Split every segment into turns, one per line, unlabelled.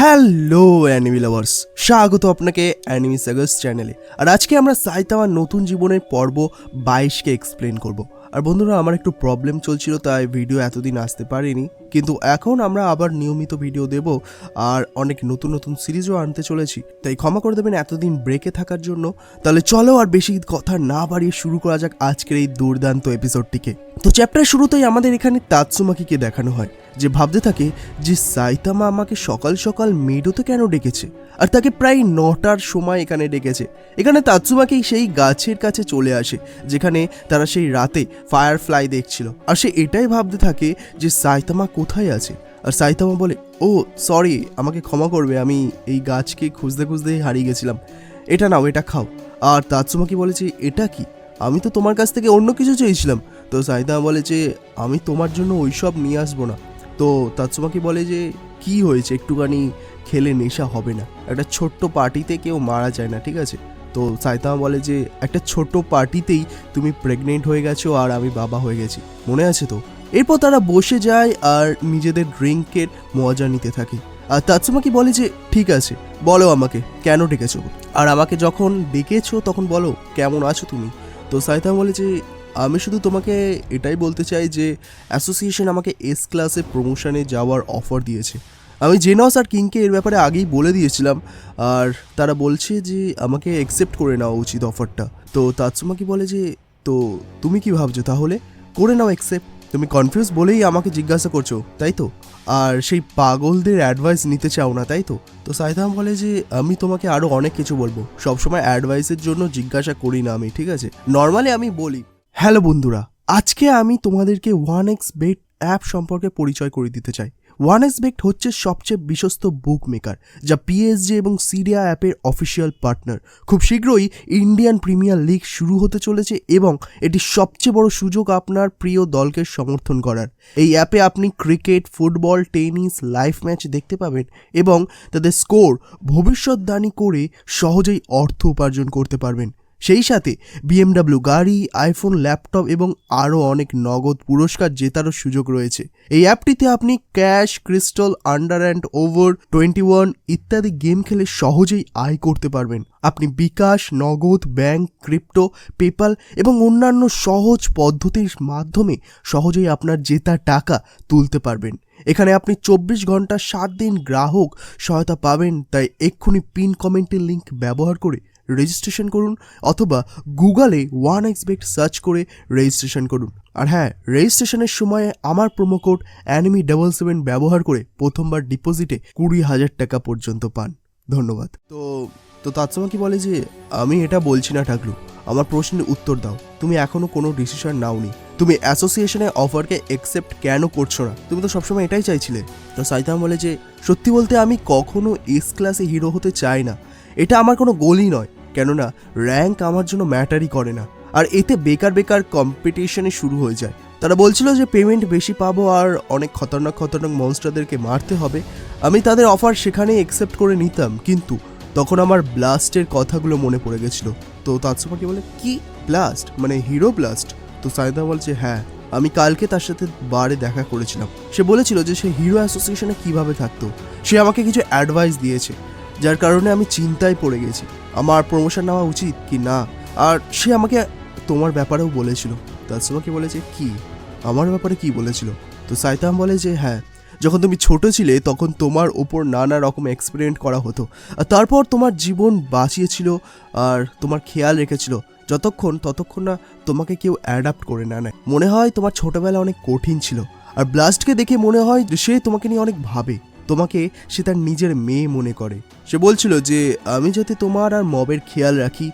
Hello enemy lovers স্বাগত আপনাকে enemy sagas চ্যানেলে আর আজকে আমরা সাইতামার নতুন জীবনের পর্ব বাইশকে এক্সপ্লেন করব। আর বন্ধুরা, আমার একটু প্রবলেম চলছিল, তাই ভিডিও এতদিন আসতে পারিনি। কিন্তু এখন আমরা আবার নিয়মিত ভিডিও দেব, আর অনেক নতুন নতুন সিরিজও আনতে চলেছি। তাই ক্ষমা করে দেবেন এতদিন ব্রেকে থাকার জন্য। তাহলে চলো আর বেশি কথা না বাড়িয়ে শুরু করা যাক আজকের এই দুর্দান্ত এপিসোডটিকে তো চ্যাপ্টার শুরুতেই আমাদের এখানে তাৎসুমাকিকে দেখানো হয়, যে ভাবতে থাকে যে সাইতামা আমাকে সকাল সকাল মেডোতে কেন ডেকেছে? আর তাকে প্রায় নটার সময় এখানে ডেকেছে। এখানে তাৎসুমাকি সেই গাছের কাছে চলে আসে, যেখানে তারা সেই রাতে ফায়ারফ্লাই দেখছিল। আর সে এটাই ভাবতে থাকে যে সাইতামা কোথায় আছে? আর সাইতামা বলে, ও সরি আমাকে ক্ষমা করবে, আমি এই গাছকে খুঁজতে খুঁজতেই হারিয়ে গেছিলাম। এটা নাও, এটা খাও। আর তাৎসুমাকি বলেছে এটা কি? আমি তো তোমার কাছ থেকে অন্য কিছু চেয়েছিলাম। তো সাইদা বলে যে, আমি তোমার জন্য ওইসব নিয়ে আসব না। তো তাৎসুমাকি বলে যে, কি হয়েছে? একটুখানি খেলে নেশা হবে না। একটা ছোট্ট পার্টিতে কেউ মারা যায় না, ঠিক আছে? তো সাইতামা বলে যে, একটা ছোট্ট পার্টিতেই তুমি প্রেগনেন্ট হয়ে গেছো আর আমি বাবা হয়ে গেছি। মনে আছে তো? এরপর তারা বসে যায় আর নিজেদের ড্রিঙ্কের মজা নিতে থাকে। আর তাৎসুমাকি বলে যে, ঠিক আছে, বলো আমাকে, কেন ডেকেছো? আর আমাকে যখন ডেকেছো তখন বলো, কেমন আছো তুমি? তো সাইতামা বলে যে আমি শুধু তোমাকে এটাই বলতে চাই যে অ্যাসোসিয়েশন আমাকে এস ক্লাসে প্রমোশনে যাওয়ার অফার দিয়েছে। আমি জেনস আর কিংকে এর ব্যাপারে আগেই বলে দিয়েছিলাম, আর তারা বলছে যে আমাকে অ্যাকসেপ্ট করে নেওয়া উচিত অফারটা তো তাৎসুমা কি বলে যে, তো তুমি কি ভাবছ তাহলে? করে নাও অ্যাকসেপ্ট তুমি কনফিউজ বলেই আমাকে জিজ্ঞাসা করছ, তাই তো? আর সেই পাগলদের অ্যাডভাইস নিতে চাও না, তাই তো? তো সাইদাম বলে যে, আমি তোমাকে আরও অনেক কিছু বলব। সবসময় অ্যাডভাইসের জন্য জিজ্ঞাসা করি না আমি, ঠিক আছে? নর্মালি আমি বলি হ্যালো বন্ধুরা, আজকে আমি তোমাদেরকে ওয়ান এক্স বেট অ্যাপ সম্পর্কে পরিচয় করে দিতে চাই। ওয়ান এক্স বেট হচ্ছে সবচেয়ে বিশ্বস্ত বুক মেকার যা পিএসজি এবং সিরিয়া অ্যাপের অফিসিয়াল পার্টনার খুব শীঘ্রই ইন্ডিয়ান প্রিমিয়ার লিগ শুরু হতে চলেছে এবং এটি সবচেয়ে বড় সুযোগ আপনার প্রিয় দলকে সমর্থন করার। এই অ্যাপে আপনি cricket football tennis live match দেখতে পাবেন এবং তাদের স্কোর ভবিষ্যৎবাণী করে সহজেই অর্থ উপার্জন করতে পারবেন। সেই সাথে বিএমডাব্লিউ গাড়ি আইফোন ল্যাপটপ এবং আরও অনেক নগদ পুরস্কার জেতারও সুযোগ রয়েছে। এই অ্যাপটিতে আপনি cash crystal under and over twenty one ইত্যাদি গেম খেলে সহজেই আয় করতে পারবেন। আপনি বিকাশ, নগদ ব্যাংক ক্রিপ্টো পেপাল এবং অন্যান্য সহজ পদ্ধতির মাধ্যমে সহজেই আপনার জেতা টাকা তুলতে পারবেন। এখানে আপনি চব্বিশ ঘণ্টা সাত দিন গ্রাহক সহায়তা পাবেন, তাই এক্ষুনি পিন কমেন্টের লিঙ্ক ব্যবহার করে রেজিস্ট্রেশন করুন অথবা গুগলে ওয়ান এক্সবেক্ট সার্চ করে রেজিস্ট্রেশন করুন। আর হ্যাঁ রেজিস্ট্রেশনের সময় আমার প্রোমো কোড অ্যানিমি ডাবল সেভেন ব্যবহার করে প্রথমবার ডিপোজিটে কুড়ি হাজার টাকা পর্যন্ত পান। ধন্যবাদ। তো তো তাৎসমা কি বলে যে আমি এটা বলছি না ঠাকলু আমার প্রশ্নের উত্তর দাও। তুমি এখনও কোনো ডিসিশন নাওনি। তুমি অ্যাসোসিয়েশনের অফারকে একসেপ্ট কেন করছ না? তুমি তো সবসময় এটাই চাইছিলে। তো সাইতাম বলে যে, সত্যি বলতে আমি কখনো এস ক্লাসে হিরো হতে চাই না। এটা আমার কোনো গোলই নয়। কেননা র্যাঙ্ক আমার জন্য ম্যাটারই করে না। আর এতে বেকার বেকার কম্পিটিশনে শুরু হয়ে যায়। তারা বলছিল যে পেমেন্ট বেশি পাবো আর অনেক খতরনাক খতরনাক মনস্টারদেরকে মারতে হবে। আমি তাদের অফার সেখানে অ্যাকসেপ্ট করে নিতাম, কিন্তু তখন আমার ব্লাস্টের কথাগুলো মনে পড়ে গেছিল। তো তাৎসুমাকে বলে? কি ব্লাস্ট মানে হিরো ব্লাস্ট তো সাইদা বলছে হ্যাঁ আমি কালকে তার সাথে বারে দেখা করেছিলাম। সে বলেছিল যে সে হিরো অ্যাসোসিয়েশনে কীভাবে থাকতো। সে আমাকে কিছু অ্যাডভাইস দিয়েছে। যার কারণে আমি চিন্তায় পড়ে গেছি। আমার প্রমোশন নেওয়া উচিত কি না? আর সে আমাকে তোমার ব্যাপারেও বলেছিল। তাৎসুমাকে বলেছে? কি? আমার ব্যাপারে কি বলেছিল? তো সাইতাম বলে যে হ্যাঁ যখন তুমি ছোট ছিলে, তখন তোমার ওপর নানা রকম এক্সপেরিমেন্ট করা হতো। আর তারপর তোমার জীবন বাঁচিয়েছিল আর তোমার খেয়াল রেখেছিল। যতক্ষণ, ততক্ষণ না তোমাকে কেউ অ্যাডাপ্ট করে না নেয়। মনে হয় তোমার ছোটবেলা অনেক কঠিন ছিল। আর ব্লাস্টকে দেখে মনে হয় সে তোমাকে নিয়ে অনেক ভাবে। তোমাকে সে তার নিজের মেয়ে মনে করে। সে বলছিল যে, আমি যাতে তোমার আর মবের খেয়াল রাখি,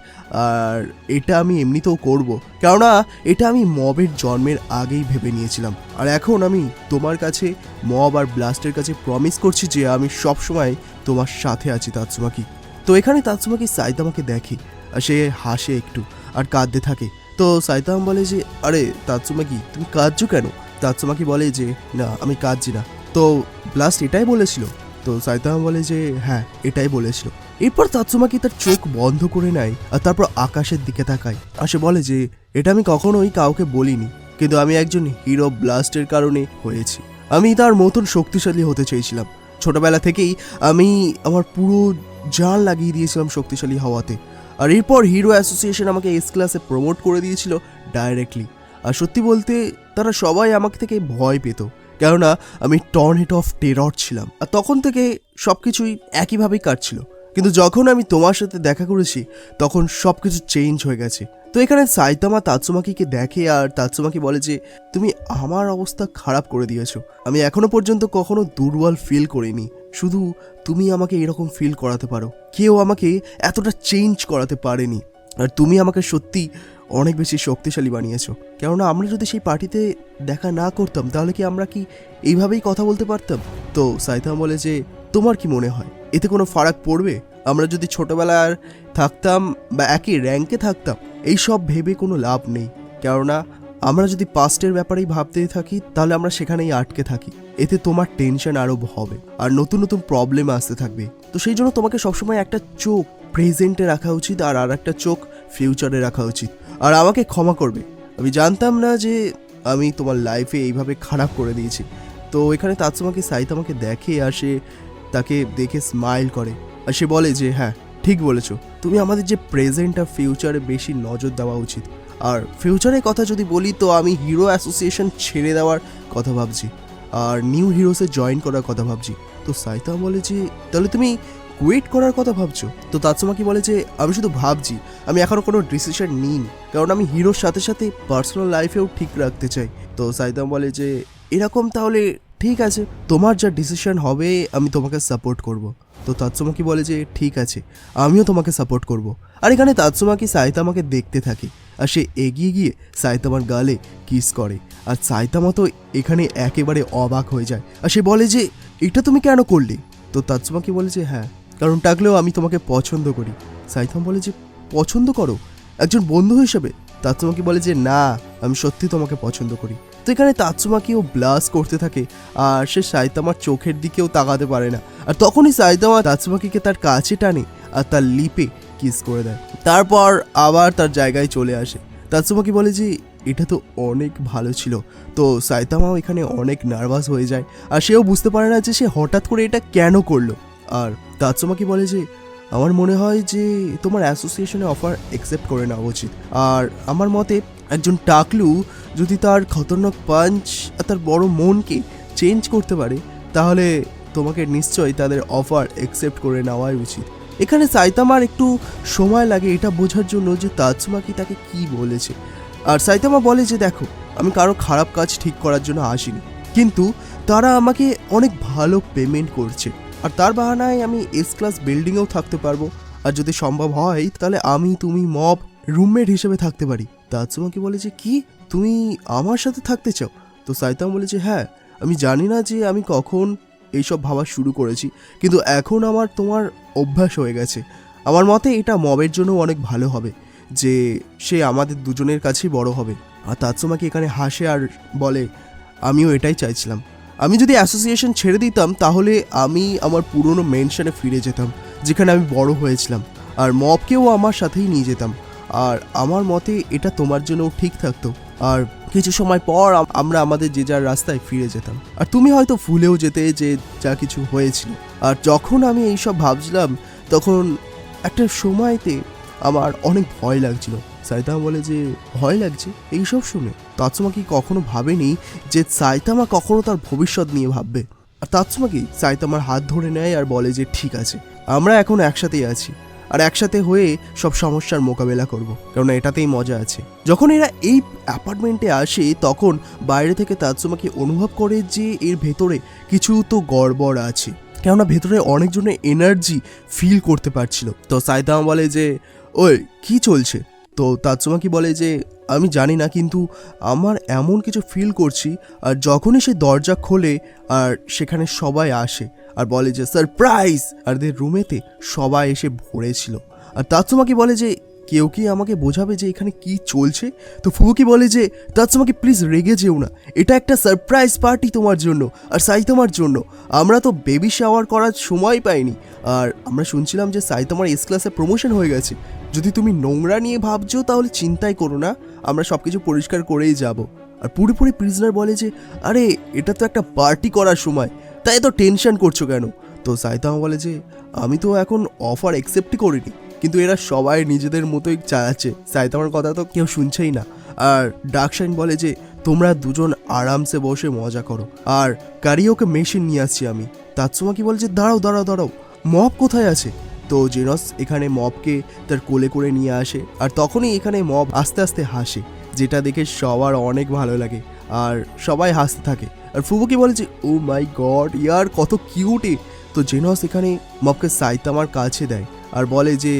আর এটা আমি এমনিতেও করব। কেননা, এটা আমি মবের জন্মের আগেই ভেবে নিয়েছিলাম। আর এখন আমি তোমার কাছে মব আর ব্লাস্টের কাছে প্রমিস করছি যে, আমি সব সময় তোমার সাথে আছি তাৎসুমাকি। তো এখানে তাৎসুমাকি সাইতামাকে দেখে, আর সে হাসে একটু, আর কাঁদতে থাকে। তো সাইতাম বলে যে, আরে তাৎসুমাকি তুমি কাঁদছো কেন? তাৎসুমাকি বলে যে, না, আমি কাঁদছি না। তো ব্লাস্ট এটাই বলেছিল। তো সাইতামা বলে যে হ্যাঁ এটাই বলেছিল। এরপর তাৎসুমাকি তার চোখ বন্ধ করে নেয় আর তারপর আকাশের দিকে তাকায়। আর সে বলে যে, এটা আমি কখনোই কাউকে বলিনি, কিন্তু আমি একজন হিরো ব্লাস্টের কারণে হয়েছি। আমি তার মতন শক্তিশালী হতে চেয়েছিলাম। ছোটবেলা থেকেই আমি আমার পুরো জান লাগিয়ে দিয়েছিলাম শক্তিশালী হওয়াতে। আর এরপর হিরো অ্যাসোসিয়েশন আমাকে এস ক্লাসে প্রমোট করে দিয়েছিল ডাইরেক্টলি আর সত্যি বলতে, তারা সবাই আমাকে থেকে ভয় পেত। কেননা আমি টর্নেট অফ টেরর ছিলাম। আর তখন থেকে সব কিছুই একইভাবেই কাটছিল। কিন্তু যখন আমি তোমার সাথে দেখা করেছি, তখন সব কিছু চেঞ্জ হয়ে গেছে। তো এখানে সাইতামা তাৎসুমাকিকে দেখে আর তাৎসুমাকি বলে যে, তুমি আমার অবস্থা খারাপ করে দিয়েছ। আমি এখনও পর্যন্ত কখনো দুর্বল ফিল করিনি। শুধু তুমি আমাকে এরকম ফিল করাতে পারো। কেউ আমাকে এতটা চেঞ্জ করাতে পারেনি। আর তুমি আমাকে সত্যি অনেক বেশি শক্তিশালী বানিয়েছো। কেননা আমরা যদি সেই পার্টিতে দেখা না করতাম, তাহলে কি আমরা কি এইভাবেই কথা বলতে পারতাম? তো সাইতামা বলে যে, তোমার কি মনে হয়? এতে কোনো ফারাক পড়বে? আমরা যদি ছোটবেলার থাকতাম বা একই র্যাঙ্কে থাকতাম, এই সব ভেবে কোনো লাভ নেই। কেননা আমরা যদি পাস্টের ব্যাপারেই ভাবতে থাকি, তাহলে আমরা সেখানেই আটকে থাকি। এতে তোমার টেনশন আরও হবে, আর নতুন নতুন প্রবলেম আসতে থাকবে। তো সেই জন্য তোমাকে সবসময় একটা চোখ প্রেজেন্টে রাখা উচিত, আর আর একটা চোখ ফিউচারে রাখা উচিত। আর আমাকে ক্ষমা করবে। আমি জানতাম না যে আমি তোমার লাইফে এইভাবে খারাপ করে দিয়েছি। তো এখানে তাৎসুমাকে সাইত আমাকে দেখে আর সে তাকে দেখে স্মাইল করে। আর সে বলে যে হ্যাঁ ঠিক বলেছ। তুমি আমাদের যে প্রেজেন্ট আর ফিউচারে বেশি নজর দেওয়া উচিত। আর ফিউচারের কথা যদি বলি তো আমি হিরো অ্যাসোসিয়েশন ছেড়ে দেওয়ার কথা ভাবছি। আর নিউ হিরোসে জয়েন করার কথা ভাবছি। তো সাইতা বলে যে, তাহলে তুমি কুইট করার কথা ভাবছ? তো তাৎসুমাকি বলে যে, আমি শুধু ভাবছি, আমি এখনও কোনো ডিসিশন নিইনি, কারণ আমি হিরোর সাথে সাথে পার্সোনাল লাইফেও ঠিক রাখতে চাই। তো সাইদাম বলে যে, এরকম তাহলে ঠিক আছে, তোমার যা ডিসিশন হবে, আমি তোমাকে সাপোর্ট করব। তো তাৎসুমাকি বলে যে, ঠিক আছে, আমিও তোমাকে সাপোর্ট করব। আর এখানে তাৎসুমাকি সাইতামাকে দেখতে থাকে, আর সে এগিয়ে গিয়ে সাইতামার গালে কিস করে। আর সাইতামা তো এখানে একেবারে অবাক হয়ে যায়, আর সে বলে যে, এটা তুমি কেন করলে? তো তাৎসুমাকি বলে যে হ্যাঁ কারণ টাকলেও আমি তোমাকে পছন্দ করি। সাইতাম বলে যে, পছন্দ করো? একজন বন্ধু হিসেবে? তাৎসুমাকি বলে যে, না, আমি সত্যি তোমাকে পছন্দ করি। তো এখানে তাৎসুমাকিও ব্লাস করতে থাকে আর সে সাইতামার চোখের দিকেও তাকাতে পারে না। আর তখনই সাইতামা তাৎসুমাকিকে তার কাছে টানে আর তার লিপে কিস করে দেয়। তারপর আবার তার জায়গায় চলে আসে। তাৎসুমাকি বলে যে, এটা তো অনেক ভালো ছিল। তো সাইতামাও এখানে অনেক নার্ভাস হয়ে যায় আর সেও বুঝতে পারে না যে সে হঠাৎ করে এটা কেন করল। আর তাৎসুমাকি বলে যে, আমার মনে হয় যে তোমার অ্যাসোসিয়েশনে অফার অ্যাকসেপ্ট করে নেওয়া উচিত। আর আমার মতে, একজন টাকলু যদি তার খতরনাক পাঞ্চ আর তার বড় মনকে চেঞ্জ করতে পারে, তাহলে তোমাকে নিশ্চয়ই তাদের অফার অ্যাকসেপ্ট করে নেওয়াই উচিত। এখানে সাইতামার একটু সময় লাগে এটা বোঝার জন্য যে তাৎসুমাকি তাকে কি বলেছে। আর সাইতামা বলে যে, দেখো, আমি কারও খারাপ কাজ ঠিক করার জন্য আসিনি। কিন্তু তারা আমাকে অনেক ভালো পেমেন্ট করছে। আর তার বাহানায় আমি এস ক্লাস বিল্ডিংয়েও থাকতে পারব। আর যদি সম্ভব হয়, তাহলে আমি, তুমি, মব রুমমেট হিসেবে থাকতে পারি। তাৎসুমাকি বলে যে, কি? তুমি আমার সাথে থাকতে চাও? তো সাইতাম বলে যে হ্যাঁ আমি জানি না যে আমি কখন এইসব ভাবা শুরু করেছি, কিন্তু এখন আমার তোমার অভ্যাস হয়ে গেছে। আমার মতে এটা মবের জন্য অনেক ভালো হবে, যে সে আমাদের দুজনের কাছেই বড় হবে। আর তাৎসুমাকি এখানে হাসে আর বলে, আমিও এটাই চাইছিলাম। আমি যদি অ্যাসোসিয়েশন ছেড়ে দিতাম, তাহলে আমি আমার পুরনো মেনশনে ফিরে যেতাম, যেখানে আমি বড় হয়েছিলাম। আর মবকেও আমার সাথেই নিয়ে যেতাম। আর আমার মতে এটা তোমার জন্য ঠিক থাকতো। আর কিছু সময় পর আমরা আমাদের যে যার রাস্তায় ফিরে যেতাম। আর তুমি হয়তো ভুলেও যেতে যে যা কিছু হয়েছিল। আর যখন আমি এইসব ভাবছিলাম, তখন একটা সময়তে আমার অনেক ভয় লাগছিল। সাইতামা বলে যে ভয় লাগছে, এইসব শুনে তাৎসুমা কি কখনো ভাবেনি যে সাইতামা কখনো তার ভবিষ্যৎ নিয়ে ভাববে? আর তাৎসুমা কি সাইতামার হাত ধরে নেয় আর বলে যে ঠিক আছে, আমরা এখন একসাথেই আছি, আর একসাথে হয়ে সব সমস্যার মোকাবেলা করব কারণ এটাতেই মজা আছে। যখন এরা এই অ্যাপার্টমেন্টে আসে, তখন বাইরে থেকে তাৎসুমাকে অনুভব করে যে এর ভেতরে কিছু তো গড়বড় আছে, কেননা ভেতরে অনেকজনের এনার্জি ফিল করতে পারছিল। তো সাইতামা বলে যে, ওই, কি চলছে? তো তাৎসুমাকি বলে যে, আমি জানি না, কিন্তু আমার এমন কিছু ফিল করছি, আর যখনই সে দরজা খোলে, আর সেখানে সবাই আসে, আর বলে যে সারপ্রাইজ আর দের রুমেতে সবাই এসে ভরেছিল। আর তাৎসুমাকি বলে যে, কেউ কি আমাকে বোঝাবে যে এখানে কি চলছে? তো ফুবুকি বলে যে তাৎসুমাকি প্লিজ রেগে যেও না, এটা একটা সারপ্রাইজ পার্টি তোমার জন্য, আর সাইতামার জন্য। আমরা তো বেবি শাওয়ার করার সময় পাইনি। আর আমরা শুনছিলাম যে সাইতামার এস ক্লাসে প্রমোশন হয়ে গেছে যদি তুমি নোংরা নিয়ে ভাবছ, তাহলে চিন্তাই করো না। আমরা সব কিছু পরিষ্কার করেই যাব। আর পুরোপুরি প্রিজনার বলে যে, আরে, এটা তো একটা পার্টি করার সময়। তাই তো টেনশন করছ কেন? তো সাইতামা বলে যে, আমি তো এখন অফার অ্যাকসেপ্টই করিনি। কিন্তু এরা সবাই নিজেদের মতোই চালাচ্ছে। সাইতামার কথা তো কেউ শুনছেই না। আর ডাকশাইন বলে যে, তোমরা দুজন আরামসে বসে মজা করো। আর কারিওকে মেশিন নিয়ে আসছি আমি। তাৎসুমা কি বলে যে, দাঁড়াও দাঁড়াও দাঁড়াও। মব কোথায় আছে? তো জেনস এখানে মবকে তার কোলে করে নিয়ে আসে আর তখনই এখানে মব আস্তে আস্তে হাসে, যেটা দেখে সবার অনেক ভালো লাগে আর সবাই হাসতে থাকে। আর ফুবুকি বলে যে, ও মাই গড, ইয়ার কত কিউটে তো জেনস এখানে মবকে সাইতামার কাছে দেয় আর বলে যে,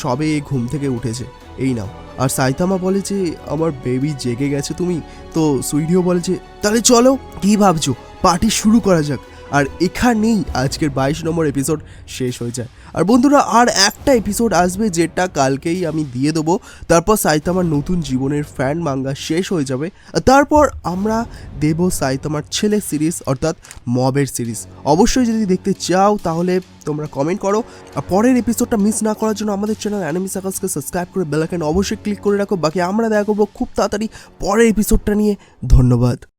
সবে ঘুম থেকে উঠেছে, এই নাও। আর সাইতামা বলে যে, আমার বেবি জেগে গেছে তুমি। তো সুইডিও বলে যে, তাহলে চলো, কি ভাবছ? পার্টি শুরু করা যাক। আর এখানেই আজকের বাইশ নম্বর এপিসোড শেষ হয়ে যায়। আর বন্ধুরা, আর একটা এপিসোড আসবে যেটা কালকেই আমি দিয়ে দেবো। তারপর সাইতামার নতুন জীবনের ফ্যান মাঙ্গা শেষ হয়ে যাবে। তারপর আমরা দেব সাইতামার ছেলে সিরিজ অর্থাৎ মবের সিরিজ অবশ্যই যদি দেখতে চাও, তাহলে তোমরা কমেন্ট করো। আর পরের এপিসোডটা মিস না করার জন্য আমাদের চ্যানেল অ্যানিমি সাকাসকে সাবস্ক্রাইব করে বেলাকেন অবশ্যই ক্লিক করে রাখো। বাকি আমরা দেখা করব খুব তাড়াতাড়ি পরের এপিসোডটা নিয়ে। ধন্যবাদ।